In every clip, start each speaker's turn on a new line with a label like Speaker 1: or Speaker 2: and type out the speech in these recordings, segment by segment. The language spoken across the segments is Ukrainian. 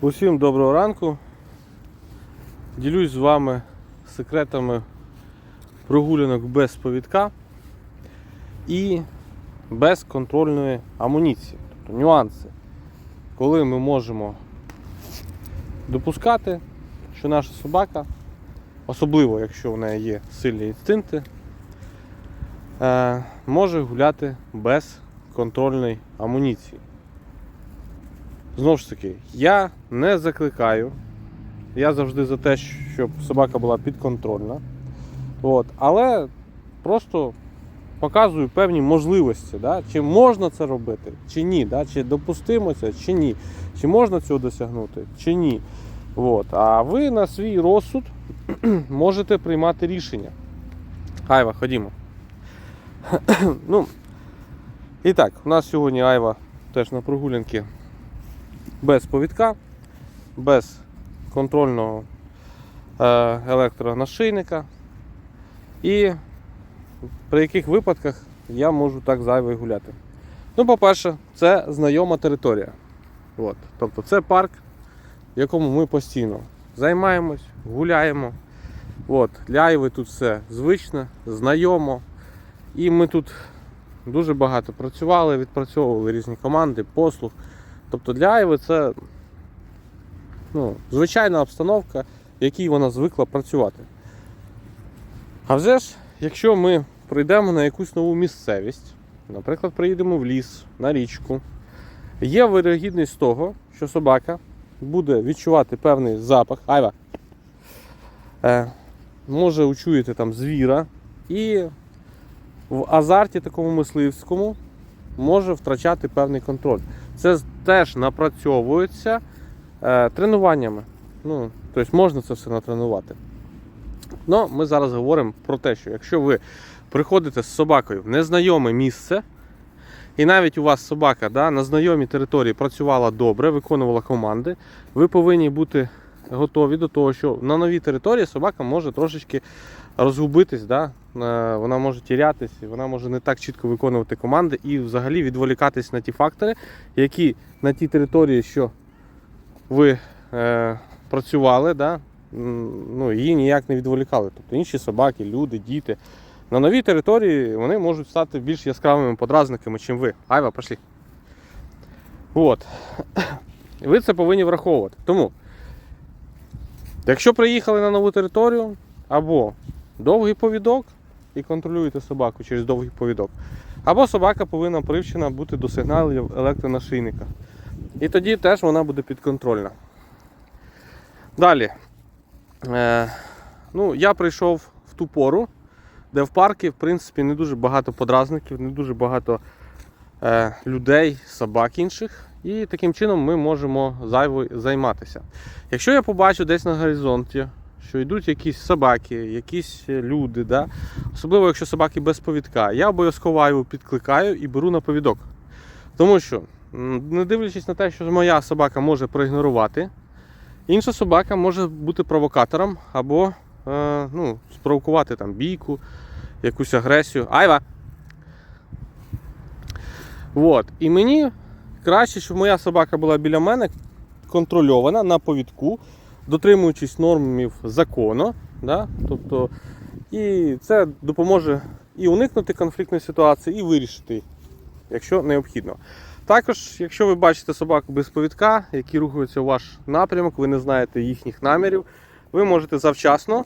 Speaker 1: Усім доброго ранку. Ділюсь з вами секретами прогулянок без повідка і без контрольної амуніції. Тобто нюанси, коли ми можемо допускати, що наша собака, особливо якщо в неї є сильні інстинкти, е, може гуляти без контрольної амуніції. Знову ж таки, я не закликаю. Я завжди за те, щоб собака була підконтрольна. От. Але просто показую певні можливості, да? чи можна це робити, чи ні, да? чи допустимо це, чи ні, чи можна цього досягнути, чи ні. От. А ви на свій розсуд можете приймати рішення. Айва, ходімо. ну, і так, у нас сьогодні Айва теж на прогулянки без повідка, без контрольного е, електронашийника. І при яких випадках я можу так зайвий гуляти. Ну, по-перше, це знайома територія. От. Тобто це парк, в якому ми постійно займаємось, гуляємо. От. Для тут все звичне, знайомо. І ми тут дуже багато працювали, відпрацьовували різні команди, послуг. Тобто для Айви це ну, звичайна обстановка, в якій вона звикла працювати. А вже ж, якщо ми прийдемо на якусь нову місцевість, наприклад, приїдемо в ліс, на річку, є вирогідність того, що собака буде відчувати певний запах, айва, е, може учуяти там звіра, і в азарті такому мисливському може втрачати певний контроль. Це теж напрацьовуються е, тренуваннями. Ну, тобто можна це все натренувати. Ну, ми зараз говоримо про те, що якщо ви приходите з собакою в незнайоме місце, і навіть у вас собака да, на знайомій території працювала добре, виконувала команди, ви повинні бути готові до того, що на новій території собака може трошечки розгубитись, да? е, вона може тірятись, вона може не так чітко виконувати команди і взагалі відволікатись на ті фактори, які на тій території, що ви е, працювали, да? ну, її ніяк не відволікали. Тобто інші собаки, люди, діти. На новій території вони можуть стати більш яскравими подразниками, ніж ви. Айва, пошли. От. Ви це повинні враховувати. Тому, якщо приїхали на нову територію, або довгий повідок і контролюєте собаку через довгий повідок, або собака повинна привчена бути до сигналів електронашийника. І тоді теж вона буде підконтрольна. Далі. Е, ну, я прийшов в ту пору, де в парку, в принципі, не дуже багато подразників, не дуже багато е, людей, собак інших. І таким чином ми можемо зайво займатися. Якщо я побачу десь на горизонті, що йдуть якісь собаки, якісь люди, да? особливо якщо собаки без повідка, я обов'язково його підкликаю і беру на повідок. Тому що, не дивлячись на те, що моя собака може проігнорувати, інша собака може бути провокатором або е, ну, спровокувати там бійку, якусь агресію. Айва! От. І мені краще, щоб моя собака була біля мене контрольована на повідку, дотримуючись нормів закону. Да? Тобто, і це допоможе і уникнути конфліктної ситуації, і вирішити, якщо необхідно. Також, якщо ви бачите собаку без повідка, які рухаються у ваш напрямок, ви не знаєте їхніх намірів, ви можете завчасно,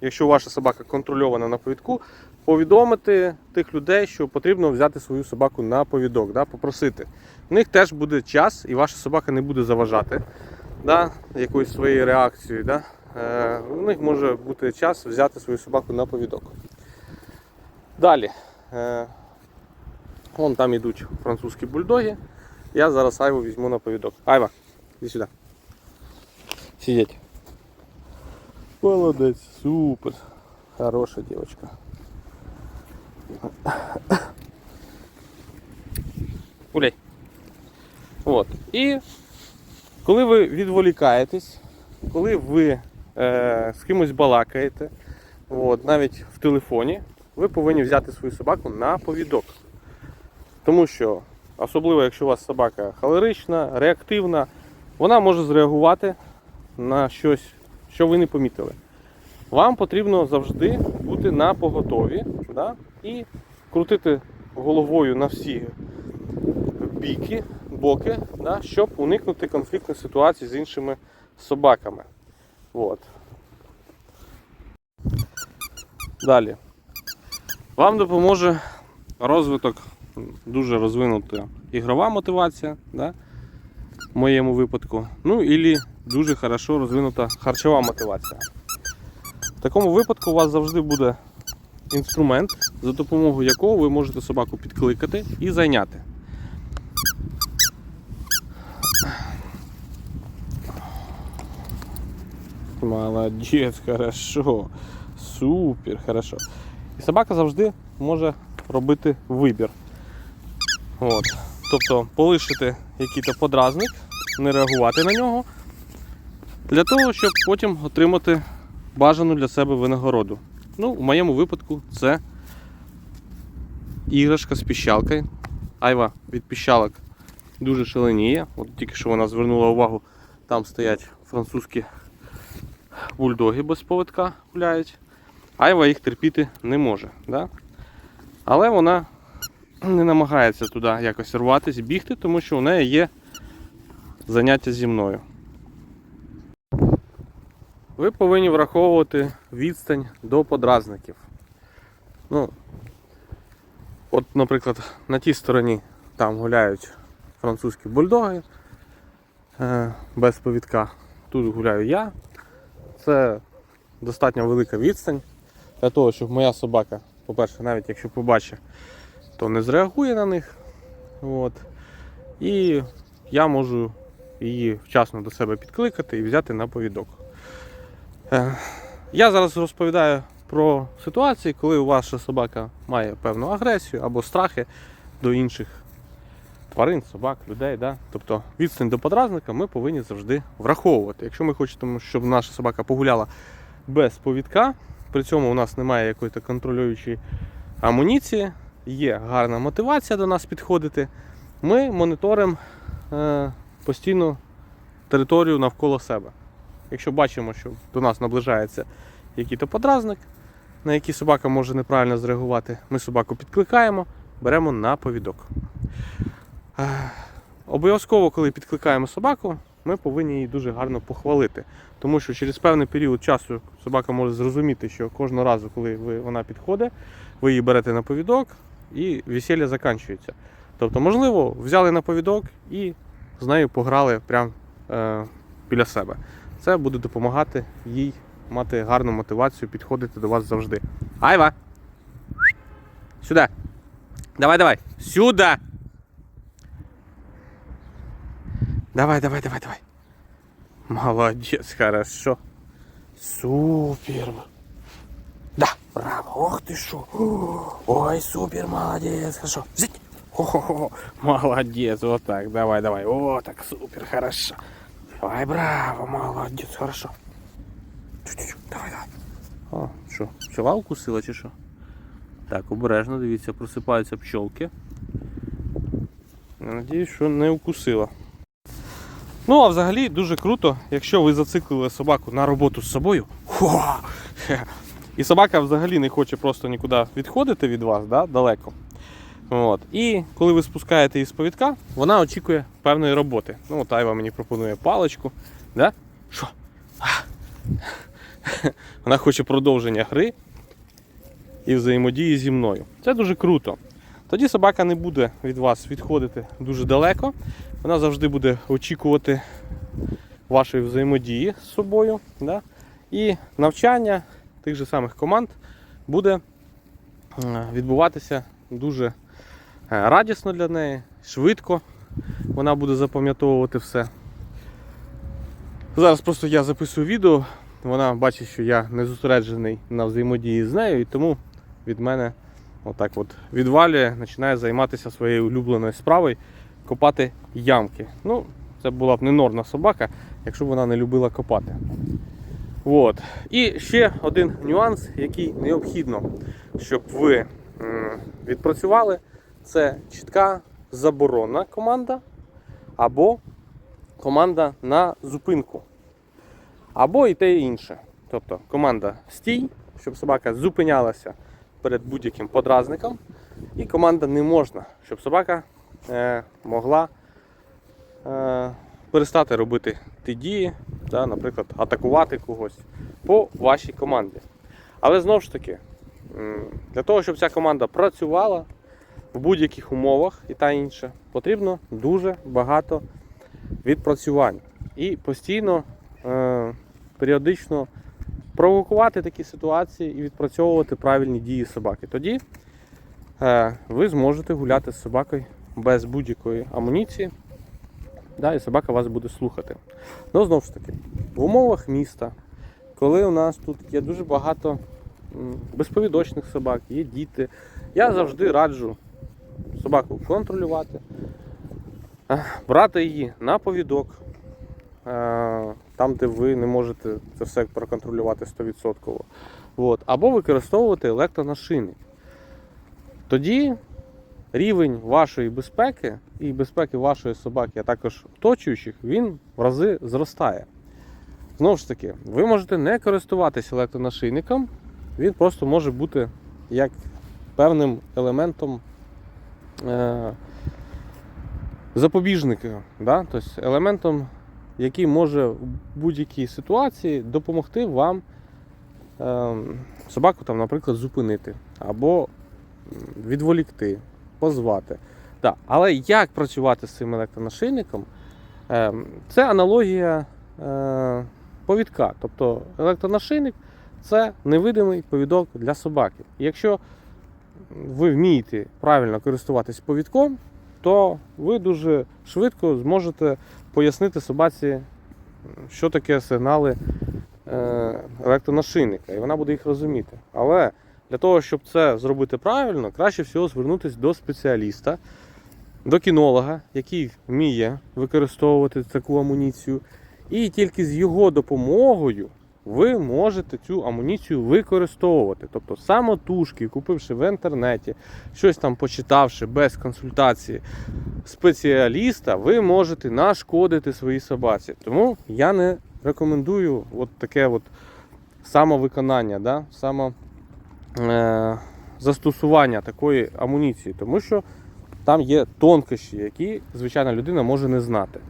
Speaker 1: якщо ваша собака контрольована на повідку, повідомити тих людей, що потрібно взяти свою собаку на повідок, да, попросити. У них теж буде час, і ваша собака не буде заважати да, якоюсь своєю реакцією. Да. Е, у них може бути час взяти свою собаку на повідок. Далі. Е, вон там йдуть французькі бульдоги. Я зараз Айву візьму на повідок. Айва, іди сюди. Сидіть. Молодець, супер. Хороша дівчинка. Гуляй. От. І коли ви відволікаєтесь, коли ви е, з кимось балакаєте, от, навіть в телефоні, ви повинні взяти свою собаку на повідок. Тому що, особливо якщо у вас собака холерична, реактивна, вона може зреагувати на щось, що ви не помітили. Вам потрібно завжди бути на поготові да? І крутити головою на всі біки, боки, да? щоб уникнути конфліктних ситуацій з іншими собаками. От. Далі. Вам допоможе розвиток, дуже розвинута ігрова мотивація, да? в моєму випадку. Ну і дуже хорошо розвинута харчова мотивація. В такому випадку у вас завжди буде інструмент, за допомогою якого ви можете собаку підкликати і зайняти. Молодець, хорошо. Супер, хорошо. І собака завжди може робити вибір. От. Тобто полишити якийсь подразник, не реагувати на нього, для того, щоб потім отримати бажану для себе винагороду. Ну, в моєму випадку це іграшка з піщалкою. Айва від піщалок дуже шаленіє. От тільки що вона звернула увагу, там стоять французькі бульдоги без поводка гуляють. Айва їх терпіти не може. Да? Але вона не намагається туди якось рватись, бігти, тому що у неї є заняття зі мною. Ви повинні враховувати відстань до подразників. Ну, от, наприклад, на тій стороні там гуляють французькі бульдоги е, без повідка. Тут гуляю я. Це достатньо велика відстань для того, щоб моя собака, по-перше, навіть якщо побачить, то не зреагує на них. От. І я можу її вчасно до себе підкликати і взяти на повідок. Е, Я зараз розповідаю про ситуації, коли ваша собака має певну агресію або страхи до інших тварин, собак, людей. Да? Тобто відстань до подразника ми повинні завжди враховувати. Якщо ми хочемо, щоб наша собака погуляла без повідка, при цьому у нас немає якоїсь контролюючої амуніції, є гарна мотивація до нас підходити, ми моніторимо е, постійно територію навколо себе. Якщо бачимо, що до нас наближається якийсь подразник, на який собака може неправильно зреагувати, ми собаку підкликаємо, беремо на повідок. Е, Обов'язково, коли підкликаємо собаку, ми повинні її дуже гарно похвалити. Тому що через певний період часу собака може зрозуміти, що кожного разу, коли вона підходить, ви її берете на повідок і весілля закінчується. Тобто, можливо, взяли на повідок і з нею пограли прямо е, біля себе. Це буде допомагати їй мати гарну мотивацію підходити до вас завжди. Айва! Сюди! Давай, давай! Сюди! Давай, давай, давай, давай. Молодец, хорошо. Супер. Да, браво. Ох ты шо. Ой, супер, молодец, хорошо. Взять. Хо-хо-хо. Молодец, вот так, давай, давай. О, так супер, хорошо. Ой, браво, молодец, хорошо. Давай, давай. О, що, пчела укусила чи що? Так, обережно, дивіться, просипаються пчолки. Я Надіюсь, що не укусила. Ну, а взагалі дуже круто, якщо ви зациклили собаку на роботу з собою. Хо! І собака взагалі не хоче просто нікуди відходити від вас да, далеко. От. І коли ви спускаєте її з повідка, вона очікує певної роботи. Ну, от Айва мені пропонує паличку. Да? Що? Вона хоче продовження гри і взаємодії зі мною. Це дуже круто. Тоді собака не буде від вас відходити дуже далеко. Вона завжди буде очікувати вашої взаємодії з собою. Да? І навчання тих же самих команд буде відбуватися дуже радісно для неї, швидко. Вона буде запам'ятовувати все. Зараз просто я записую відео, вона бачить, що я не зосереджений на взаємодії з нею, і тому від мене отак от відвалює, починає займатися своєю улюбленою справою копати ямки. Ну, це була б не норна собака, якщо б вона не любила копати. От. І ще один нюанс, який необхідно, щоб ви відпрацювали, це чітка заборонна команда або команда на зупинку. Або і те і інше. Тобто команда стій, щоб собака зупинялася перед будь-яким подразником. І команда не можна, щоб собака е, могла е, перестати робити ті дії, да, наприклад, атакувати когось по вашій команді. Але знову ж таки, для того, щоб ця команда працювала в будь-яких умовах і та інше, потрібно дуже багато відпрацювань. І постійно, е, періодично провокувати такі ситуації і відпрацьовувати правильні дії собаки. Тоді е, ви зможете гуляти з собакою без будь-якої амуніції, да, і собака вас буде слухати. Ну, знову ж таки, в умовах міста, коли у нас тут є дуже багато безповідочних собак, є діти, я завжди раджу собаку контролювати, е, брати її на повідок, е, там, де ви не можете це все проконтролювати 100%. От. Або використовувати електронашийник. Тоді рівень вашої безпеки і безпеки вашої собаки, а також оточуючих, він в рази зростає. Знову ж таки, ви можете не користуватися електронашийником, він просто може бути як певним елементом запобіжника, да? тобто елементом, який може в будь-якій ситуації допомогти вам е, собаку, там, наприклад, зупинити або відволікти, позвати. Да. Але як працювати з цим електронашийником? Е, Це аналогія е, повідка. Тобто електронашийник це невидимий повідок для собаки. Якщо ви вмієте правильно користуватись повідком, то ви дуже швидко зможете пояснити собаці, що таке сигнали е, електронашийника, і вона буде їх розуміти. Але для того, щоб це зробити правильно, краще всього звернутися до спеціаліста, до кінолога, який вміє використовувати таку амуніцію. І тільки з його допомогою ви можете цю амуніцію використовувати. Тобто самотужки, купивши в інтернеті, щось там почитавши без консультації спеціаліста, ви можете нашкодити своїй собаці. Тому я не рекомендую от таке от самовиконання, да? само, е, застосування такої амуніції, тому що там є тонкощі, які звичайна людина може не знати.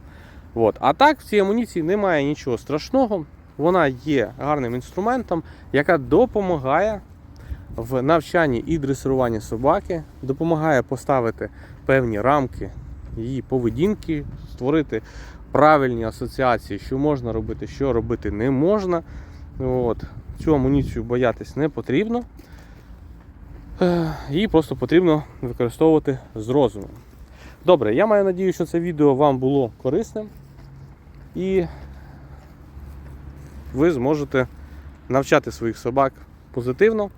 Speaker 1: От. А так в цій амуніції немає нічого страшного. Вона є гарним інструментом, яка допомагає в навчанні і дресируванні собаки, допомагає поставити певні рамки її поведінки, створити правильні асоціації, що можна робити, що робити не можна. От. Цю амуніцію боятись не потрібно. Її просто потрібно використовувати з розумом. Добре, я маю надію, що це відео вам було корисним. І ви зможете навчати своїх собак позитивно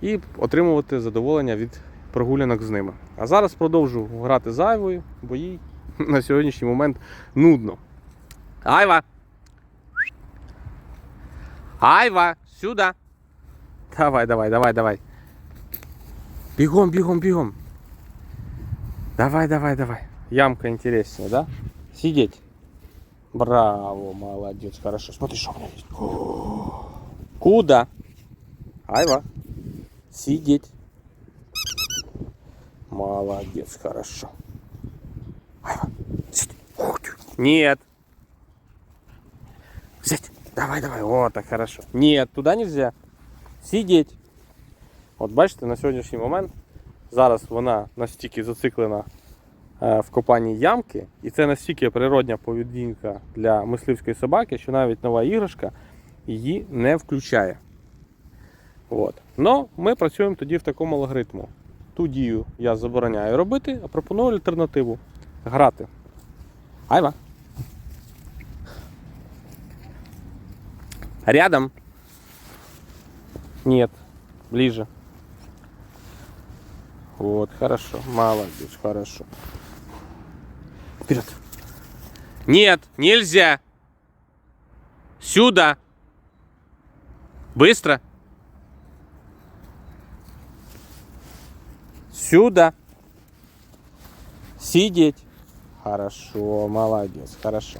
Speaker 1: і отримувати задоволення від прогулянок з ними. А зараз продовжу грати з Айвою, бо їй на сьогоднішній момент нудно. Айва! Айва! Сюди! Давай, давай, давай, давай. Бігом, бігом, бігом. Давай, давай, давай. Ямка интереснее, да? Сидеть. Браво, молодец, хорошо. Смотри, что у меня есть. О, Куда? Айва. Сидеть. Молодец, хорошо. Айва, сидеть. Ух ты. Нет. Взять. Давай, давай. Вот так хорошо. Нет, туда нельзя. Сидеть. От бачите, на сьогоднішній момент зараз вона настільки зациклена е, в копанні ямки, і це настільки природня поведінка для мисливської собаки, що навіть нова іграшка її не включає. От. Но ми працюємо тоді в такому алгоритму. Ту дію я забороняю робити, а пропоную альтернативу грати. Айва. Рядом. Нет, ближе. Вот, хорошо, молодец, хорошо. Вперед. Нет, нельзя. Сюда. Быстро. Сюда. Сидеть. Хорошо, молодец, хорошо.